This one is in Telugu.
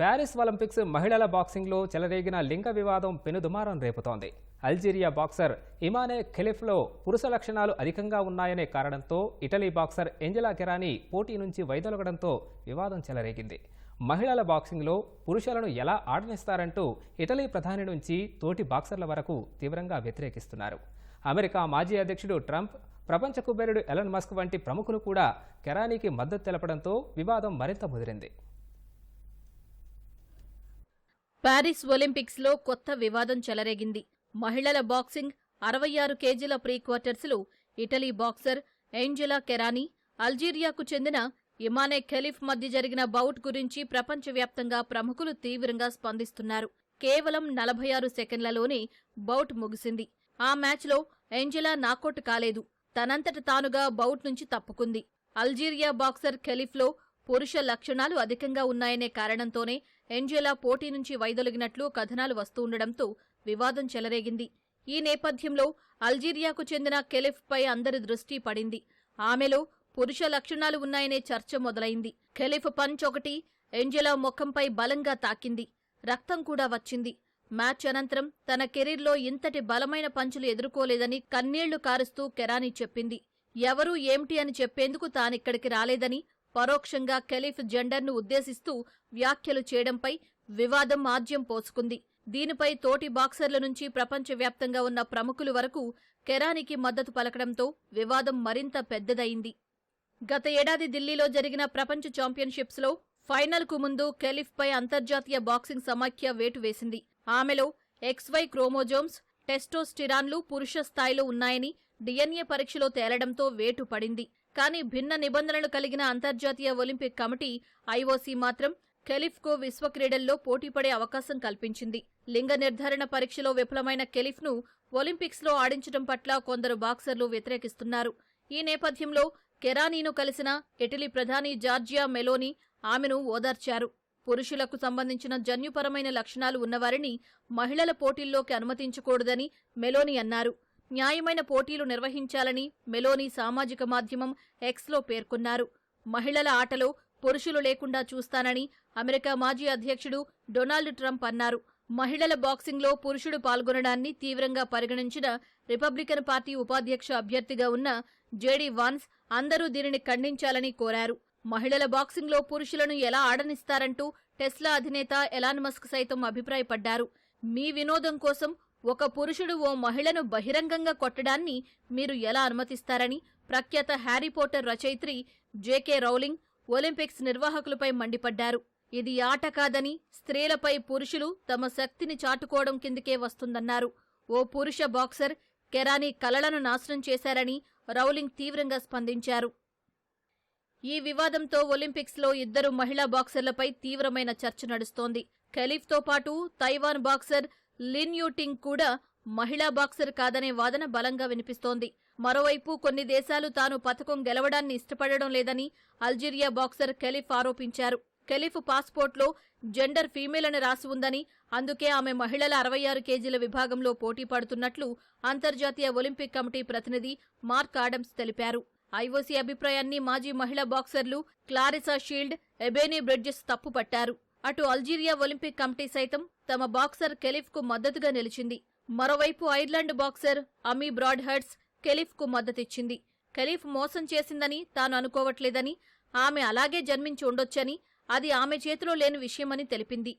ప్యారిస్ ఒలింపిక్స్ మహిళల బాక్సింగ్లో చెలరేగిన లింగ వివాదం పెనుదుమారం రేపుతోంది. అల్జీరియా బాక్సర్ ఇమానే ఖెలిఫ్లో పురుష లక్షణాలు అధికంగా ఉన్నాయనే కారణంతో ఇటలీ బాక్సర్ ఎంజలా కెరానీ పోటీ నుంచి వైదొలగడంతో వివాదం చెలరేగింది. మహిళల బాక్సింగ్లో పురుషులను ఎలా ఆడనిస్తారంటూ ఇటలీ ప్రధాని నుంచి తోటి బాక్సర్ల వరకు తీవ్రంగా వ్యతిరేకిస్తున్నారు. అమెరికా మాజీ అధ్యక్షుడు ట్రంప్ ప్రపంచ కుబేరుడు ఎలన్ మస్క్ వంటి ప్రముఖులు కూడా కెరానీకి మద్దతు తెలపడంతో వివాదం మరింత ముదిరింది. పారిస్ ఒలింపిక్స్లో కొత్త వివాదం చెలరేగింది. మహిళల బాక్సింగ్ అరవై ఆరు కేజీల ప్రీ క్వార్టర్స్లో ఇటలీ బాక్సర్ ఏంజెలా కెరానీ అల్జీరియాకు చెందిన ఇమానే ఖలీఫ్ మధ్య జరిగిన బౌట్ గురించి ప్రపంచవ్యాప్తంగా ప్రముఖులు తీవ్రంగా స్పందిస్తున్నారు. కేవలం నలభై ఆరు సెకండ్లలోనే బౌట్ ముగిసింది. ఆ మ్యాచ్లో ఏంజెలా నాకౌట్ కాలేదు. తనంతట తానుగా బౌట్ నుంచి తప్పుకుంది. అల్జీరియా బాక్సర్ ఖలీఫ్లో పురుష లక్షణాలు అధికంగా ఉన్నాయనే కారణంతోనే ఎంజెలా పోటీ నుంచి వైదొలిగినట్లు కథనాలు వస్తుండటంతో వివాదం చెలరేగింది. ఈ నేపథ్యంలో అల్జీరియాకు చెందిన కెలిఫ్పై అందరి దృష్టి పడింది. ఆమెలో పురుష లక్షణాలు ఉన్నాయనే చర్చ మొదలైంది. ఖెలిఫ్ పంచ్ ఒకటి ఎంజెలా ముఖంపై బలంగా తాకింది. రక్తం కూడా వచ్చింది. మ్యాచ్ అనంతరం తన కెరీర్లో ఇంతటి బలమైన పంచులు ఎదుర్కోలేదని కన్నీళ్ళు కారుస్తూ కెరానీ చెప్పింది. ఎవరూ ఏమిటి అని చెప్పేందుకు తానిక్కడికి రాలేదని పరోక్షంగా ఖలీఫ్ జెండర్ను ఉద్దేశిస్తూ వ్యాఖ్యలు చేయడంపై వివాదం ఆజ్యం పోసుకుంది. దీనిపై తోటి బాక్సర్ల నుంచి ప్రపంచవ్యాప్తంగా ఉన్న ప్రముఖుల వరకు కెరానికి మద్దతు పలకడంతో వివాదం మరింత పెద్దదయింది. గత ఏడాది ఢిల్లీలో జరిగిన ప్రపంచ ఛాంపియన్షిప్స్లో ఫైనల్కు ముందు కెలిఫ్పై అంతర్జాతీయ బాక్సింగ్ సమాఖ్య వేటు వేసింది. ఆమెలో ఎక్స్వై క్రోమోజోమ్స్ టెస్టోస్టిరాన్లు పురుష స్థాయిలో ఉన్నాయని డిఎన్ఏ పరీక్షలో తేలడంతో వేటు పడింది. కానీ భిన్న నిబంధనలు కలిగిన అంతర్జాతీయ ఒలింపిక్ కమిటీ ఐఓసీ మాత్రం కెలిఫ్కు విశ్వ క్రీడల్లో పోటీపడే అవకాశం కల్పించింది. లింగ నిర్ధారణ పరీక్షలో విఫలమైన కెలిఫ్ను ఒలింపిక్స్లో ఆడించడం పట్ల కొందరు బాక్సర్లు వ్యతిరేకిస్తున్నారు. ఈ నేపథ్యంలో కెరానీను కలిసిన ఇటలీ ప్రధాని జార్జియా మెలోని ఆమెను ఓదార్చారు. పురుషులకు సంబంధించిన జన్యుపరమైన లక్షణాలు ఉన్నవారిని మహిళల పోటీల్లోకి అనుమతించకూడదని మెలోని అన్నారు. న్యాయమైన పోటీలు నిర్వహించాలని మెలోని సామాజిక మాధ్యమం ఎక్స్లో పేర్కొన్నారు. మహిళల ఆటలో పురుషులు లేకుండా చూస్తానని అమెరికా మాజీ అధ్యక్షుడు డొనాల్డ్ ట్రంప్ అన్నారు. మహిళల బాక్సింగ్లో పురుషుడు పాల్గొనడాన్ని తీవ్రంగా పరిగణించిన రిపబ్లికన్ పార్టీ ఉపాధ్యక్ష అభ్యర్థిగా ఉన్న జేడీ వాన్స్ అందరూ దీనిని ఖండించాలని కోరారు. మహిళల బాక్సింగ్లో పురుషులను ఎలా ఆడనిస్తారంటూ టెస్లా అధినేత ఎలాన్ మస్క్ సైతం అభిప్రాయపడ్డారు. మీ వినోదం కోసం ఒక పురుషుడు ఓ మహిళను బహిరంగంగా కొట్టడాన్ని మీరు ఎలా అనుమతిస్తారని ప్రఖ్యాత హ్యారీ పోటర్ రచయిత్రి జేకే రౌలింగ్ ఒలింపిక్స్ నిర్వాహకులపై మండిపడ్డారు. ఇది ఆట కాదని స్త్రీలపై పురుషులు తమ శక్తిని చాటుకోవడం కిందకే వస్తుందన్నారు. ఓ పురుష బాక్సర్ కెరానీ కలలను నాశనం చేశారని రౌలింగ్ తీవ్రంగా స్పందించారు. ఈ వివాదంతో ఒలింపిక్స్లో ఇద్దరు మహిళా బాక్సర్లపై తీవ్రమైన చర్చ నడుస్తోంది. ఖలీఫ్తో పాటు తైవాన్ బాక్సర్ లిన్ యూటింగ్ కూడా మహిళా బాక్సర్ కాదనే వాదన బలంగా వినిపిస్తోంది. మరోవైపు కొన్ని దేశాలు తాను పథకం గెలవడాన్ని ఇష్టపడడం లేదని అల్జీరియా బాక్సర్ ఖలీఫ్ ఆరోపించారు. ఖలీఫ్ పాస్పోర్ట్లో జెండర్ ఫీమేల్ అని రాసి ఉందని అందుకే ఆమె మహిళల అరవై ఆరు కేజీల విభాగంలో పోటీ పడుతున్నట్లు అంతర్జాతీయ ఒలింపిక్ కమిటీ ప్రతినిధి మార్క్ ఆడమ్స్ తెలిపారు. ఐఓసీ అభిప్రాయాన్ని మాజీ మహిళా బాక్సర్లు క్లారిసా షీల్డ్ ఎబేనీ బ్రిడ్జెస్ తప్పుపట్టారు. అటు అల్జీరియా ఒలింపిక్ కమిటీ సైతం తమ బాక్సర్ కెలిఫ్కు మద్దతుగా నిలిచింది. మరోవైపు ఐర్లాండ్ బాక్సర్ అమీ బ్రాడ్హర్డ్స్ కెలిఫ్కు మద్దతిచ్చింది. కెలిఫ్ మోసం చేసిందని తాను అనుకోవట్లేదని ఆమె అలాగే జన్మించి ఉండొచ్చని అది ఆమె చేతిలో లేని విషయమని తెలిపింది.